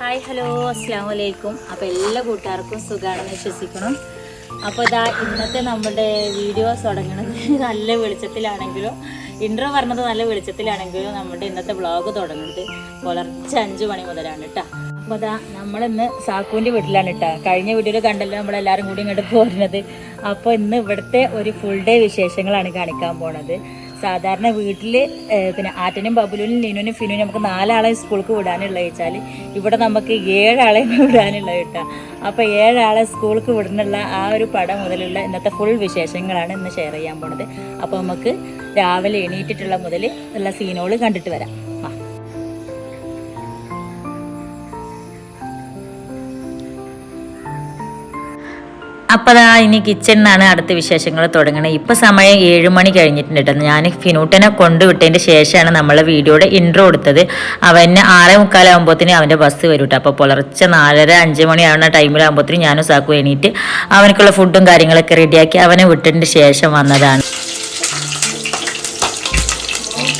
Hi hello അസ്സാം വലൈക്കും അപ്പോൾ എല്ലാ കൂട്ടുകാർക്കും സുഖമാണെന്ന് വിശ്വസിക്കണം അപ്പോൾ ഇതാ ഇന്നത്തെ നമ്മുടെ വീഡിയോസ് തുടങ്ങുന്നത് നല്ല വെളിച്ചത്തിലാണെങ്കിലും ഇൻട്രോ പറഞ്ഞത് നല്ല വെളിച്ചത്തിലാണെങ്കിലും നമ്മുടെ ഇന്നത്തെ വ്ളോഗ് തുടങ്ങുന്നത് പുലർച്ചെ അഞ്ച് മണി മുതലാണ് കേട്ടോ അപ്പോൾ അതാ നമ്മളിന്ന് സാക്കുവിന്റെ വീട്ടിലാണ് കേട്ടോ കഴിഞ്ഞ വീഡിയോയിൽ കണ്ടല്ലോ നമ്മളെല്ലാവരും കൂടി ഇങ്ങോട്ട് പോരുന്നത്. അപ്പോൾ ഇന്ന് ഇവിടുത്തെ ഒരു ഫുൾ ഡേ വിശേഷങ്ങളാണ് കാണിക്കാൻ പോണത്. സാധാരണ വീട്ടിൽ പിന്നെ ആറ്റനും ബബുലുനും ലിനുനും ഫിനുനും നമുക്ക് നാലാളെ സ്കൂൾക്ക് വിടാനുള്ള വെച്ചാൽ ഇവിടെ നമുക്ക് ഏഴാളെ വിടാനുള്ള കേട്ടോ. അപ്പോൾ ഏഴാളെ സ്കൂൾക്ക് വിടുന്നുള്ള ആ ഒരു പടം മുതലുള്ള ഇന്നത്തെ ഫുൾ വിശേഷങ്ങളാണ് ഇന്ന് ഷെയർ ചെയ്യാൻ പോണത്. അപ്പോൾ നമുക്ക് രാവിലെ എണീറ്റിട്ടുള്ള മുതൽ ഉള്ള സീനുകൾ കണ്ടിട്ട് വരാം. അപ്പോൾ അതാ ഇനി കിച്ചണിനാണ് അടുത്ത വിശേഷങ്ങൾ തുടങ്ങണേ. ഇപ്പോൾ സമയം ഏഴ് മണി കഴിഞ്ഞിട്ടുണ്ട് കേട്ടോ ഞാൻ ഫിനൂട്ടനെ കൊണ്ടുവിട്ടതിന്റെ ശേഷമാണ് നമ്മൾ വീഡിയോയുടെ ഇൻട്രോ എടുത്തത്. അവന് ആറേ മുക്കാലാകുമ്പോഴത്തേനും അവന്റെ ബസ് വരും കേട്ടോ അപ്പോൾ പുലർച്ചെ നാലര അഞ്ച് മണിയാവുന്ന ടൈമിലാകുമ്പോഴത്തേനും ഞാനും സാക്കു എണീറ്റ് അവനക്കുള്ള ഫുഡും കാര്യങ്ങളൊക്കെ റെഡിയാക്കി അവനെ വിട്ടതിന്റെ ശേഷം വന്നതാണ്.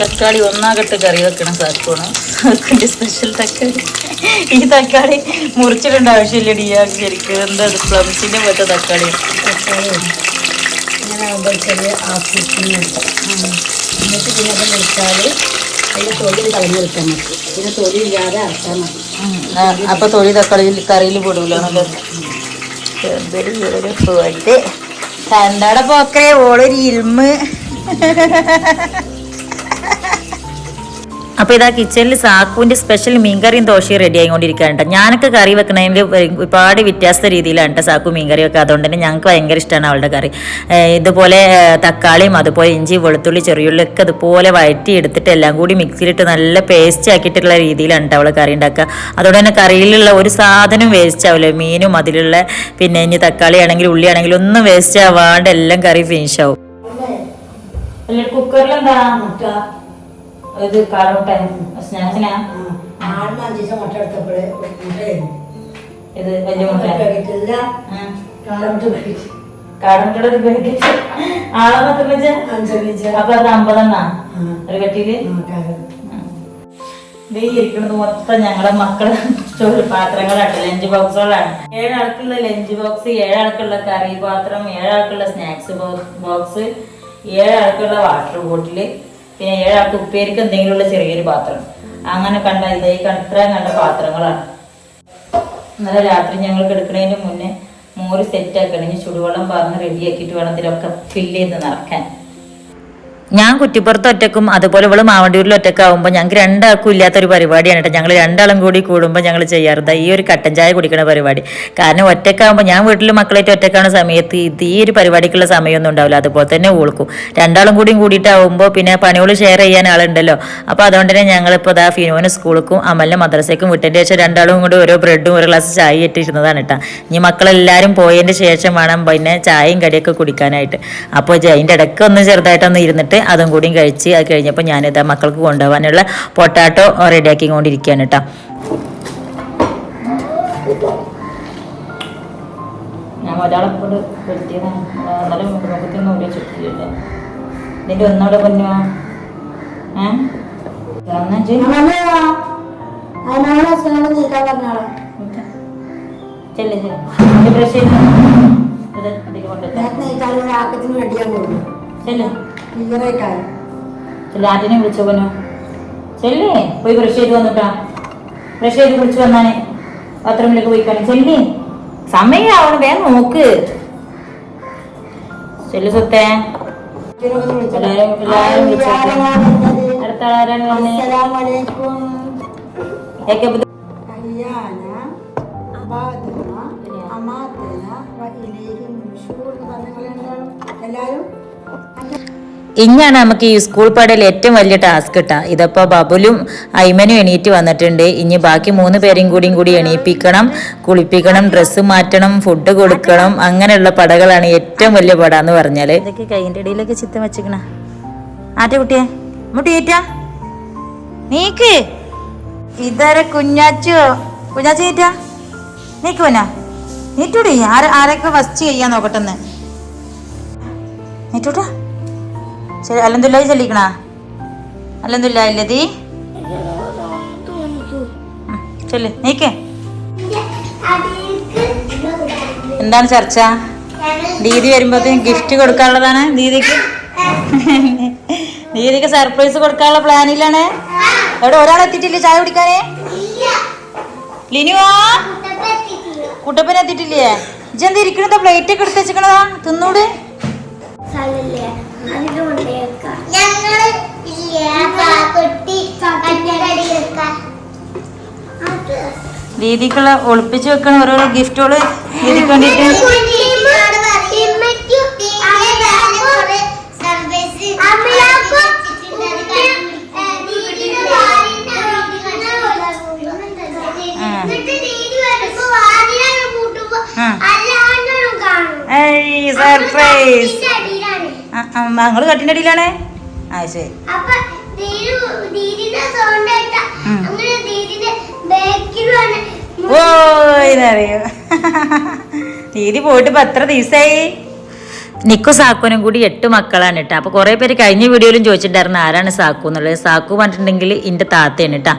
തക്കാളി ഒന്നാകട്ട് കറി വെക്കണം സാക്കോണ് സാക്കിന്റെ സ്പെഷ്യൽ തക്കാളി. ഈ തക്കാളി മുറിച്ചിടേണ്ട ആവശ്യമില്ല ഡിയാക്ക് ശരിക്കും എന്താ പ്ലംസിന്റെ പോലത്തെ തക്കാളി. ഇങ്ങനെ ആകുമ്പോൾ ചെറിയ ആസ്വദിക്കുന്നു എന്നിട്ട് പിന്നെ അത് വെച്ചാൽ അതിന്റെ തൊഴിൽ കളഞ്ഞ് വെക്കാൻ മതി. പിന്നെ തൊഴിലില്ലാതെ അറച്ചാൽ മതി. അപ്പൊ തൊഴി തക്കാളി കറിയിൽ പെടൂല എന്തൊരു കണ്ടാടെ പോക്കേ ഓളൊരു ഇൽമ് അപ്പോൾ ഇതാ കിച്ചണിൽ സാക്കുവിന്റെ സ്പെഷ്യൽ മീൻകറിയും ദോശയും റെഡി ആയിക്കൊണ്ടിരിക്കുകയാണ് ഞാനൊക്കെ കറി വെക്കണതിന്റെ ഒരുപാട് വ്യത്യാസ രീതിയിലാണ് കേട്ടോ സാക്കു മീൻകറി വെക്കുക അതുകൊണ്ട് തന്നെ ഞങ്ങൾക്ക് ഭയങ്കര ഇഷ്ടമാണ് അവളുടെ കറി. ഇതുപോലെ തക്കാളിയും അതുപോലെ ഇഞ്ചി വെളുത്തുള്ളി ചെറിയുള്ളി ഒക്കെ അതുപോലെ വഴറ്റി എടുത്തിട്ട് എല്ലാം കൂടി മിക്സിയിലിട്ട് നല്ല പേസ്റ്റ് ആക്കിയിട്ടുള്ള രീതിയിലാണ് കേട്ടോ അവൾ കറി ഉണ്ടാക്കുക. അതുകൊണ്ട് തന്നെ കറിയിലുള്ള ഒരു സാധനം വേസ്റ്റ് ആവില്ല. മീനും അതിലുള്ള പിന്നെ ഇനി തക്കാളി ആണെങ്കിലും ഉള്ളി ആണെങ്കിലും ഒന്നും വേസ്റ്റ് ആവാണ്ട് എല്ലാം കറി ഫിനിഷ് ആവും. മുട്ട? ഇത് കാടമുട്ട സ്നാക്സിനാ? ആടിന് അഞ്ച് ദിവസം മുട്ട ഇത് വലിയ മുട്ട. കാടമുട്ടയുടെ ഒരു പാക്കറ്റ് അപ്പൊ അത് അമ്പതെണ്ണ? ഒരു കെട്ടിയിൽ ഇരിക്കുന്നത് മൊത്തം ഞങ്ങളെ മക്കളെ ചോറ് പാത്രങ്ങളാണ് ലഞ്ച് ബോക്സുകളാണ്. ഏഴാൾക്കുള്ള ലഞ്ച് ബോക്സ് ഏഴാൾക്കുള്ള കറി പാത്രം ഏഴാൾക്കുള്ള സ്നാക്സ് ബോക്സ് ഏഴാൾക്കുള്ള വാട്ടർ ബോട്ടിൽ പിന്നെ ഏഴാൾക്ക് ഉപ്പേരിക്ക് എന്തെങ്കിലുമുള്ള ചെറിയൊരു പാത്രം. അങ്ങനെ കണ്ട ഇതായി കണ്ട കണ്ട പാത്രങ്ങളാണ്. ഇന്നലെ രാത്രി ഞങ്ങൾ കിടക്കുന്നതിന് മുന്നേ മോര് സെറ്റ് ആക്കണമെങ്കിൽ ഇനി ചുടുവെള്ളം പറഞ്ഞ് റെഡിയാക്കിയിട്ട് വേണം ഇതിലൊക്കെ ഫില്ല് ചെയ്ത് നിറക്കാൻ. ഞാൻ കുറ്റിപ്പുറത്ത് ഒറ്റക്കും അതുപോലെ ഇവൾ മാവണ്ടിയൂരിൽ ഒറ്റക്കാവുമ്പോൾ ഞങ്ങൾക്ക് രണ്ടാൾക്കും ഇല്ലാത്തൊരു പരിപാടിയാണ് കേട്ടോ. ഞങ്ങൾ രണ്ടാളും കൂടി കൂടുമ്പോൾ ഞങ്ങൾ ചെയ്യാറുണ്ട്. ഈ ഒരു കട്ടൻ ചായ കുടിക്കുന്ന പരിപാടി. കാരണം ഒറ്റക്കാവുമ്പോൾ ഞാൻ വീട്ടിൽ മക്കളായിട്ട് ഒറ്റക്കാവുന്ന സമയത്ത് ഇത് ഈ ഒരു പരിപാടിക്കുള്ള സമയമൊന്നും ഉണ്ടാവില്ല. അതുപോലെ തന്നെ ഓൾക്കും. രണ്ടാളും കൂടിയും കൂടിയിട്ടാവുമ്പോൾ പിന്നെ പണികൾ ഷെയർ ചെയ്യാൻ ആളുണ്ടല്ലോ. അപ്പോൾ അതുകൊണ്ട് തന്നെ ഞങ്ങളിപ്പോൾ അതാ ഫിനോന് സ്കൂൾക്കും അമലിനെ മദ്രസയ്ക്കും വിട്ടതിന്റെ ശേഷം രണ്ടാളും കൂടി ഓരോ ബ്രെഡും ഒരു ഗ്ലാസ് ചായ ഇട്ടിരുന്നതാണ് കേട്ടോ. ഇനി മക്കളെല്ലാവരും പോയതിന്റെ ശേഷം വേണം പിന്നെ ചായയും കടിയൊക്കെ കുടിക്കാനായിട്ട്. അപ്പോൾ അതിന്റെ ഇടയ്ക്ക് ഒന്ന് ചെറുതായിട്ടൊന്ന് ഇരുന്നിട്ട് അതും കൂടിയും കഴിച്ച് അത് കഴിഞ്ഞപ്പോൾ ഞാനിതാ മക്കൾക്ക് കൊണ്ടുപോകാനുള്ള പൊട്ടാറ്റോ റെഡിയാക്കി കൊണ്ടിരിക്കുകയാണ് കേട്ടോ. ഞാൻ ഒരാളെ കൊണ്ട് വരുത്തിയതാണ് എന്നാലും മുഖത്തൊന്നും ഇതിന്റെ ഒന്നോടെ പൊന്നുവാ ചെല്ല് ചെല്ല്. ഇത് വിളിച്ചു പോനു ചെല്ല്. പോയി ബ്രഷ് ചെയ്ത് വന്നിട്ടാ. ബ്രഷ് ചെയ്ത് കുളിച്ച് വന്നാനെ ബാത്റൂമിലേക്ക് പോയി കാണി ചെല്ലി. സമയം വേഗം നോക്ക്. ചെല്ലു സുത്തേ. എല്ലാരും അടുത്ത ആരാണ് വന്നേ? എല്ലാവരും ഇനിയാണ് നമുക്ക് ഈ സ്കൂൾ പടയിൽ ഏറ്റവും വലിയ ടാസ്ക് കിട്ടുക ഇതിപ്പോൾ ബബുലും ഐമനും എണീറ്റ് വന്നിട്ടുണ്ട്. ഇനി ബാക്കി മൂന്ന് പേരെയും കൂടിയും കൂടി എണീപ്പിക്കണം കുളിപ്പിക്കണം ഡ്രസ്സ് മാറ്റണം ഫുഡ് കൊടുക്കണം അങ്ങനെയുള്ള പടകളാണ് ഏറ്റവും വലിയ പട എന്ന് കൈന്റെ ഇടയിലൊക്കെ നീക്ക്. ആരൊക്കെ ഫസ്റ്റ് ചെയ്യാൻ നോക്കട്ടെന്ന്. നീറ്റൂട്ടാ. ശരി അലന്തുല്ലായി ചൊല്ലിക്കണ? അലന്തുല്ലായില്ലതി ചൊല്ല് നീക്കേ. എന്താണ് ചർച്ച? ദീദി വരുമ്പോഴത്തേക്കും ഗിഫ്റ്റ് കൊടുക്കാനുള്ളതാണ് ദീദിക്ക്. ദീദിക്ക് സർപ്രൈസ് കൊടുക്കാനുള്ള പ്ലാനിലാണ്. എവിടെ ഒരാൾ എത്തിയിട്ടില്ലേ ചായ കുടിക്കാനേ? ലിനുവാ? കുട്ടപ്പന എത്തിയിട്ടില്ലേ? പ്ലേറ്റ് ഒക്കെ എടുത്ത് വെച്ചിക്കണതാ തിന്നൂട്. കഞ്ഞിറടിയെടുക്കാൻ ദീദിക്കുള്ള ഒളിപ്പിച്ച് വെക്കണ ഓരോരോ ഗിഫ്റ്റുകൾ ദീദിക്ക് വേണ്ടിട്ട് ഏയ് സർപ്രൈസ്. ഞങ്ങൾ കട്ടിന്റെ അടിയിലാണ്? ശരി ഉം. അങ്ങനെ ദീദിന്റെ ദീദി പോയിട്ട് ഇപ്പൊ എത്ര ദിവസമായി നിക്കു സാക്കുനും കൂടി എട്ട് മക്കളാണ് കേട്ടോ. അപ്പോൾ കുറേ പേര് കഴിഞ്ഞ വീഡിയോയിലും ചോദിച്ചിട്ടുണ്ടായിരുന്നു ആരാണ് സാക്കു എന്നുള്ളത്. സാക്കു പറഞ്ഞിട്ടുണ്ടെങ്കിൽ എന്റെ താത്തയാണ് കേട്ടോ.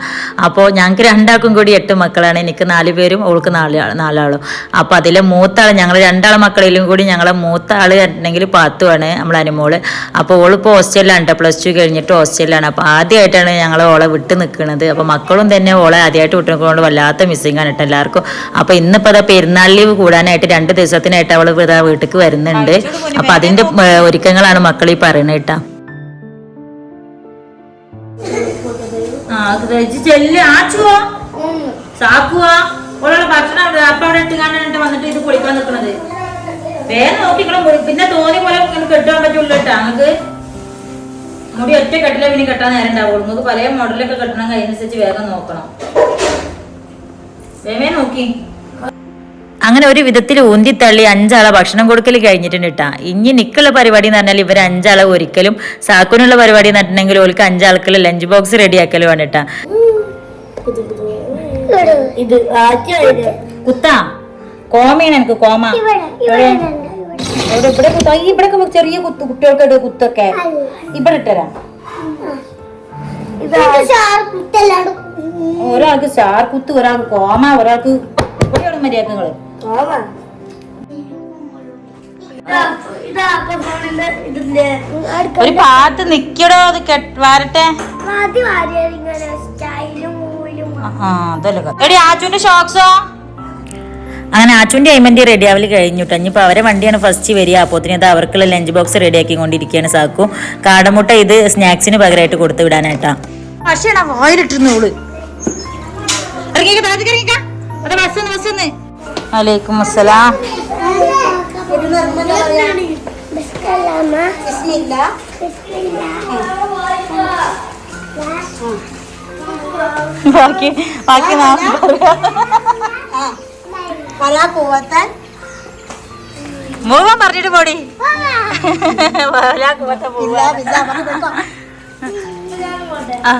അപ്പോൾ ഞങ്ങൾക്ക് രണ്ടാൾക്കും കൂടി എട്ട് മക്കളാണ്. എനിക്ക് നാല് പേരും അവൾക്ക് നാല് നാലാളും. അപ്പോൾ അതിലെ മൂത്താൾ ഞങ്ങൾ രണ്ടാളെ മക്കളിലും കൂടി ഞങ്ങളെ മൂത്ത ആൾ പറഞ്ഞിട്ടുണ്ടെങ്കിൽ പാത്തുവാണ് നമ്മളെ അനുമോൾ. അപ്പോൾ ഓളിപ്പോൾ ഹോസ്റ്റലിലാണ് കേട്ടോ. പ്ലസ് ടു കഴിഞ്ഞിട്ട് ഹോസ്റ്റലിലാണ്. അപ്പോൾ ആദ്യമായിട്ടാണ് ഞങ്ങൾ ഓളെ വിട്ട് നിൽക്കുന്നത് അപ്പോൾ മക്കളും തന്നെ ഓളെ ആദ്യമായിട്ട് വിട്ട് നിൽക്കുന്നതുകൊണ്ട് വല്ലാത്ത മിസ്സിംഗ് ആണ് കേട്ടോ എല്ലാവർക്കും. അപ്പോൾ ഇന്നിപ്പോൾ അതാ പെരുന്നാൾ ലീവ് കൂടാനായിട്ട് രണ്ട് ദിവസത്തിനായിട്ട് അവൾ വീട്ടിലേക്ക് വരുന്നുണ്ട്. അപ്പോൾ അതിന്റെ ഒരുക്കങ്ങളാണ് മക്കൾ ഈ പറയുന്നത് കേട്ടാ സാക്കുവാ ഭക്ഷണം അപ്പ അവിടെ ഇട്ട് വന്നിട്ട് ഇത് നോക്കിക്കണം പിന്നെ തോന്നി പോലെ കെട്ടാൻ പറ്റുള്ളൂ കേട്ടാ. നമുക്ക് മുടി ഒറ്റ കെട്ടില പിന്നെ കെട്ടാൻ നേരം ഉണ്ടാവുള്ളൂ. നമുക്ക് പല മോഡലൊക്കെ കെട്ടണം അതിനനുസരിച്ച് വേഗം നോക്കണം. വേമേ നോക്കി. അങ്ങനെ ഒരു വിധത്തിൽ ഊന്തിത്തള്ളി അഞ്ചാളെ ഭക്ഷണം കൊടുക്കൽ കഴിഞ്ഞിട്ടുണ്ട് കേട്ടാ ഇനി നിക്കുള്ള പരിപാടി എന്ന് പറഞ്ഞാൽ ഇവർ അഞ്ചാളെ ഒരിക്കലും സാക്കുനുള്ള പരിപാടി എന്ന് പറഞ്ഞിട്ടുണ്ടെങ്കിൽ ഓർക്ക് അഞ്ചാൾക്കുള്ള ലഞ്ച് ബോക്സ് റെഡിയാക്കലുമാണ് കേട്ടാ കുത്താ. കോമയാണ് എനിക്ക് കോമ. ഇവിടെ കുത്താ. ഇവിടെ ചെറിയ കുത്ത് കുട്ടികൾക്ക് കുത്തൊക്കെ. ഇവിടെ ഇട്ടരാ. ഒരാൾക്ക് ഷാർ കുത്ത് ഒരാൾക്ക് കോമ ഒരാൾക്ക് ഇവിടെയാണ് മര്യാദകൾ ഒരു പാത്ത് നിക്കടോ അത് കെട്ട് വരട്ടെ. ആച്ചുന്റെ ആദ്യം ഇങ്ങനെ സ്റ്റൈലും മൂവിലും ആ അതല്ലേ എടി ആച്ചുവിന്റെ ഷോക്സോ അങ്ങനെ ആച്ചുന്റെ അയ്മന്റി റെഡി ആവൽ കഴിഞ്ഞിട്ട് ഇനിയിപ്പോൾ അവരെ വണ്ടിയാണ് ഫസ്റ്റ് വരിക. അപ്പോത്തിന് ഇത് അവർക്കുള്ള ലഞ്ച് ബോക്സ് റെഡി ആക്കിക്കൊണ്ടിരിക്കുകയാണ് സാക്കു. കാടമുട്ട ഇത് സ്നാക്സിന് പകരമായിട്ട് കൊടുത്തു വിടാനായിട്ടാ. പക്ഷേ വായിലിട്ടിരുന്നോൾ വലൈക്കും അസ്സലാം. ബാക്കി ബാക്കി നാം മുഴുവൻ പറഞ്ഞിട്ട് പോടി. ആ.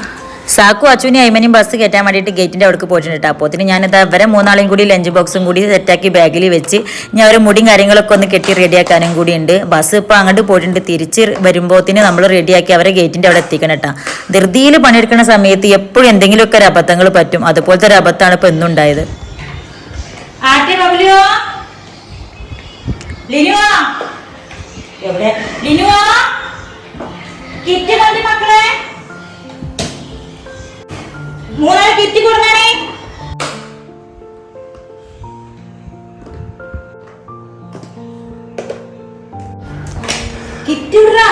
സാക്കു അച്ചുവിനെ അയ്മനും ബസ് കയറ്റാൻ വേണ്ടിയിട്ട് ഗേറ്റിന്റെ അവിടേക്ക് പോയിട്ടുണ്ട് അപ്പോത്തിന് ഞാനിത് അവരെ മൂന്നാളെയും കൂടി ലഞ്ച് ബോക്സും കൂടി സെറ്റാക്കി ബാഗിൽ വെച്ച് ഞാൻ അവരെ മുടിയും കാര്യങ്ങളൊക്കെ ഒന്ന് കെട്ടി റെഡിയാക്കാനും കൂടി ഉണ്ട് ബസ് ഇപ്പോൾ അങ്ങോട്ട് പോയിട്ടുണ്ട്. തിരിച്ച് വരുമ്പോത്തിന് നമ്മൾ റെഡിയാക്കി അവരെ ഗേറ്റിന്റെ അവിടെ എത്തിക്കണം കേട്ടോ ധൃതിയിൽ പണിയെടുക്കുന്ന സമയത്ത് എപ്പോഴും എന്തെങ്കിലുമൊക്കെ ഒരു അബദ്ധങ്ങൾ പറ്റും. അതുപോലത്തെ ഒരു അബദ്ധമാണ് ഇപ്പോൾ എന്നുണ്ടായത് എവിടെ? കിറ്റ് കണ്ടി മക്കളെ മൂന്നാൽ കിറ്റ് കൊടുക്കണേ കിറ്റ് വിടറാ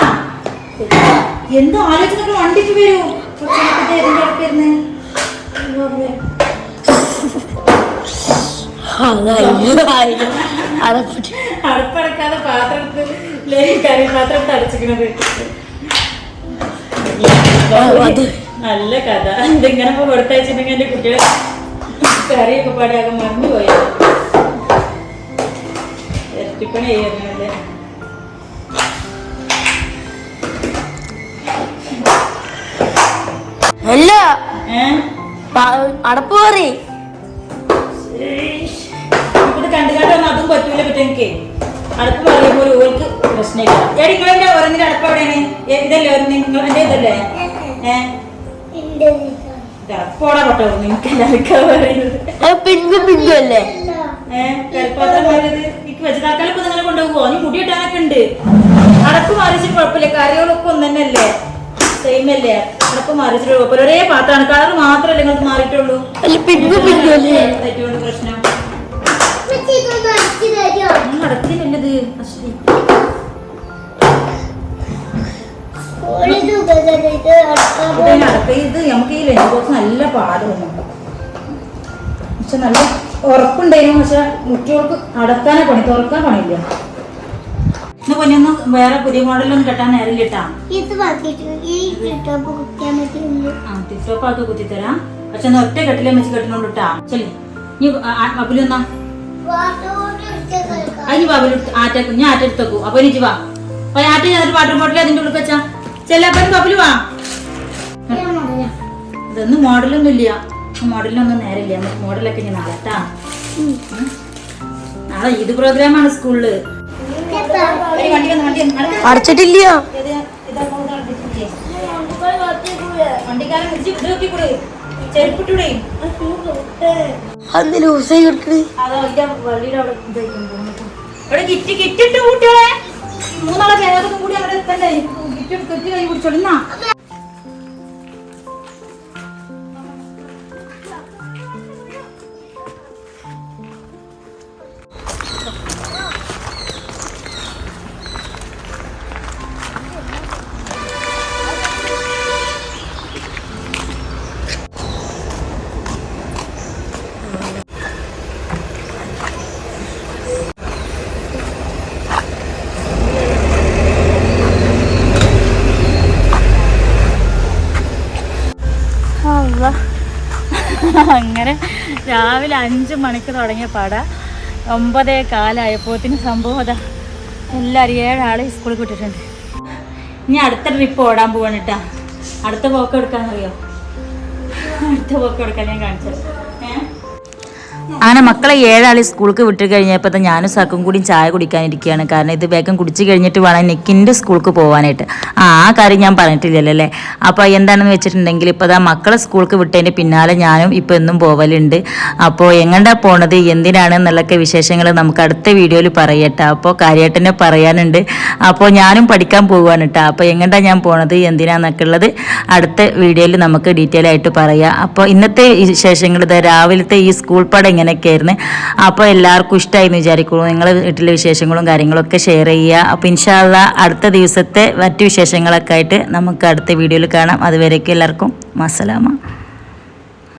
എന്തോ ആലോചിച്ചിട്ട് വണ്ടിക്ക് വരൂ അടപ്പടക്കാതെ പാത്രത്തിൽ കറി പാത്രം തടച്ചിക്കണത് നല്ല കഥ. ഇതിങ്ങനെ ഇപ്പൊ കൊടുത്തയച്ചിട്ടുണ്ടെങ്കിൽ എന്റെ കുട്ടികളെ കറിയൊക്കെ പാടിയാകെ മറന്നു പോയി ഇരട്ടിപ്പണി ചെയ്യുന്നല്ലേ അല്ല അടപ്പ് കണ്ടു കണ്ടൊന്നും അതും പറ്റൂല പറ്റും അടപ്പ് പറയുമ്പോൾ ഓർക്ക് പ്രശ്നമില്ല. നിങ്ങളെന്റെ ഓരോന്നിന്റെ അടപ്പ് എവിടെയാണ് ഇതല്ലേ എന്റെ ഇതല്ലേ? ഏഹ് അടുപ്പോടെ പൊട്ടോ നിങ്ങൾക്ക് എല്ലാവർക്കും പറയുന്നത് പിങ്കു പിങ്കു അല്ലേ? വെച്ചതാക്കാലും നിങ്ങളെ കൊണ്ടുപോകുമോ നീ മുടി ഇട്ടാനൊക്കെ ഉണ്ട്. അടപ്പ് മാറിച്ചിട്ട് കുഴപ്പമില്ല. കറികളൊക്കെ ഒന്ന് തന്നെയല്ലേ സെയിം അല്ലേ? അടപ്പ് മാറിച്ചിട്ട് കുഴപ്പമില്ല. ഒരേ പാത്രമാണ്. കളർ മാത്രമല്ലേ നിങ്ങൾക്ക് മാറിയിട്ടുള്ളൂ? പ്രശ്നം. ഉമ്മച്ചി ഇതൊന്ന് ഇത് നമുക്ക് ഈ ലഞ്ച് ബോക്സ് നല്ല പാട് വന്നു പക്ഷെ നല്ല ഉറപ്പുണ്ടായിരുന്നു. പക്ഷെ മുറ്റികൾക്ക് അടക്കാനേ പണി. തുറക്കാൻ പണിയില്ല. ഇന്ന് പൊന്നൊന്നും വേറെ പുതിയ മോഡലൊന്നും കെട്ടാൻ നേരില്ല കേട്ടാ ഇത് ബാക്കിയിട്ട് ഈ ടോപ്പ് കുത്തിയാൻ പറ്റുന്നു ആ ടിപ്ടോപ്പ് ആക്കി കുത്തിത്തരാം. പക്ഷെ ഒന്ന് ഒറ്റ കെട്ടിലേ വെച്ച് കെട്ടണോണ്ട് കേട്ടാ ചെല്ലി നീ കളിക്കാം അതിന് ബാബുലെടുത്ത് ആറ്റ ഞാൻ ആറ്റ എടുത്തേക്കു അപ്പൊ എനിക്ക് വാ. അപ്പൊ ആറ്റ ഞാൻ വാട്ടർ ബോട്ടിൽ അതിന്റെ ഉള്ളിൽ വെച്ചാ? ചെല്ലപ്പൻ വാ. ഇതൊന്നും മോഡലൊന്നും ഇല്ല മോഡലിനൊന്നും നേരമില്ല. നമുക്ക് മോഡലൊക്കെ ഇനി നാളെ കേട്ടാ. നാളെ ഈദ് പ്രോഗ്രാമാണ് സ്കൂളിൽ. അടച്ചിട്ടില്ലയോ? ഏത്? കിറ്റ് കൈ അങ്ങനെ രാവിലെ അഞ്ച് മണിക്ക് തുടങ്ങിയ പട. ഒമ്പതേ കാലായപ്പോത്തിന് സംഭവം അതാ. എല്ലാവരും ഏഴാളെ സ്കൂളിൽ വിട്ടിട്ടുണ്ട്. ഇനി അടുത്ത ട്രിപ്പ് ഓടാൻ പോവാണ് കേട്ടാ അടുത്ത പോക്ക് എടുക്കാന്നറിയോ? അടുത്ത പോക്ക് എടുക്കാൻ ഞാൻ കാണിച്ചത്. അങ്ങനെ മക്കളെ ഏഴാളി സ്കൂൾക്ക് വിട്ട് കഴിഞ്ഞപ്പോൾ ഞാനും സക്കും കൂടി ചായ കുടിക്കാനിരിക്കുകയാണ്. കാരണം ഇത് വേഗം കുടിച്ച് കഴിഞ്ഞിട്ട് വേണം നെക്കിന്റെ സ്കൂൾക്ക് പോകാനായിട്ട് ആ ആ കാര്യം ഞാൻ പറഞ്ഞിട്ടില്ലല്ലോ അല്ലേ? അപ്പോൾ എന്താണെന്ന് വെച്ചിട്ടുണ്ടെങ്കിൽ ഇപ്പോൾ ദാ മക്കളെ സ്കൂൾക്ക് വിട്ടതിന്റെ പിന്നാലെ ഞാനും ഇപ്പോൾ എന്നും പോവലുണ്ട്. അപ്പോൾ എങ്ങണ്ടാ പോണത് എന്തിനാണ് എന്നുള്ളൊക്കെ വിശേഷങ്ങൾ നമുക്ക് അടുത്ത വീഡിയോയിൽ പറയട്ടെ. അപ്പോൾ കാര്യമായിട്ടെന്നെ പറയാനുണ്ട്. അപ്പോൾ ഞാനും പഠിക്കാൻ പോകുകയാണ് കേട്ടോ അപ്പോൾ എങ്ങണ്ടാ ഞാൻ പോണത് എന്തിനാന്നൊക്കെ ഉള്ളത് അടുത്ത വീഡിയോയിൽ നമുക്ക് ഡീറ്റെയിൽ ആയിട്ട് പറയാം. അപ്പോൾ ഇന്നത്തെ വിശേഷങ്ങൾ രാവിലത്തെ ഈ സ്കൂൾ പടം ഇങ്ങനെയൊക്കെയായിരുന്നു അപ്പോൾ എല്ലാവർക്കും ഇഷ്ടമായി എന്ന് വിചാരിക്കുന്നു. നിങ്ങളെ വീട്ടിലെ വിശേഷങ്ങളും കാര്യങ്ങളൊക്കെ ഷെയർ ചെയ്യുക. അപ്പോൾ ഇൻഷാല്ല അടുത്ത ദിവസത്തെ മറ്റു വിശേഷങ്ങളൊക്കെ ആയിട്ട് നമുക്ക് അടുത്ത വീഡിയോയിൽ കാണാം. അതുവരേക്കും എല്ലാവർക്കും മസലാമ